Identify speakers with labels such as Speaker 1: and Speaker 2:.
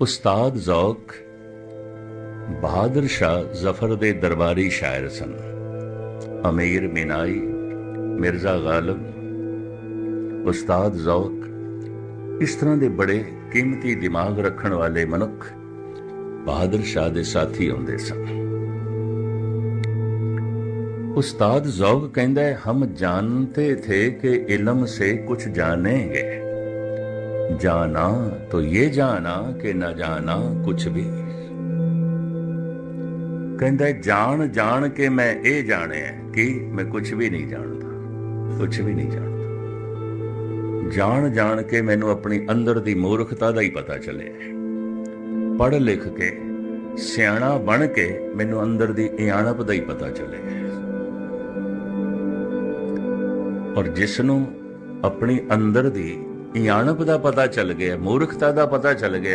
Speaker 1: ਉਸਤਾਦ ਜ਼ੌਕ ਬਹਾਦਰ ਸ਼ਾਹ ਜ਼ਫਰ ਦੇ ਦਰਬਾਰੀ ਸ਼ਾਇਰ ਸਨ। ਅਮੀਰ ਮਿਨਾਈ, ਮਿਰਜ਼ਾ ਗਾਲਬ, ਉਸਤਾਦ ਜ਼ੌਕ ਇਸ ਤਰ੍ਹਾਂ ਦੇ ਬੜੇ ਕੀਮਤੀ ਦਿਮਾਗ ਰੱਖਣ ਵਾਲੇ ਮਨੁੱਖ ਬਹਾਦਰ ਸ਼ਾਹ ਦੇ ਸਾਥੀ ਹੁੰਦੇ ਸਨ। ਉਸਤਾਦ ਜ਼ੌਕ ਕਹਿੰਦਾ ਹੈ, ਹਮ ਜਾਣਤੇ ਥੇ ਕਿ ਇਲਮ ਸੇ ਕੁਝ ਜਾਣेंगे जाना तो ये जाना कि न जाना कुछ भी ਕਹਿੰਦਾ ਹੈ, ਜਾਣ ਜਾਣ ਕੇ ਮੈਂ ਇਹ ਜਾਣਿਆ ਕਿ ਮੈਂ ਕੁਝ ਵੀ ਨਹੀਂ ਜਾਣਦਾ ਕੁਝ ਵੀ ਨਹੀਂ ਜਾਣਦਾ ਜਾਣ ਜਾਣ ਕੇ ਮੈਨੂੰ ਆਪਣੀ ਅੰਦਰ ਦੀ ਮੂਰਖਤਾ ਦਾ ਹੀ ਪਤਾ ਚੱਲਿਆ ਪੜ੍ਹ ਲਿਖ ਕੇ ਸਿਆਣਾ ਬਣ ਕੇ ਮੈਨੂੰ ਅੰਦਰ ਦੀ ਇਆਣਪ ਦਾ ਹੀ ਪਤਾ ਚੱਲਿਆ ਔਰ ਜਿਸ ਨੂੰ ਆਪਣੀ ਅੰਦਰ ਦੀ ਇਆਣਪ ਦਾ ਪਤਾ ਚੱਲ ਗਿਆ ਮੂਰਖਤਾ ਦਾ ਪਤਾ ਚੱਲ ਗਿਆ।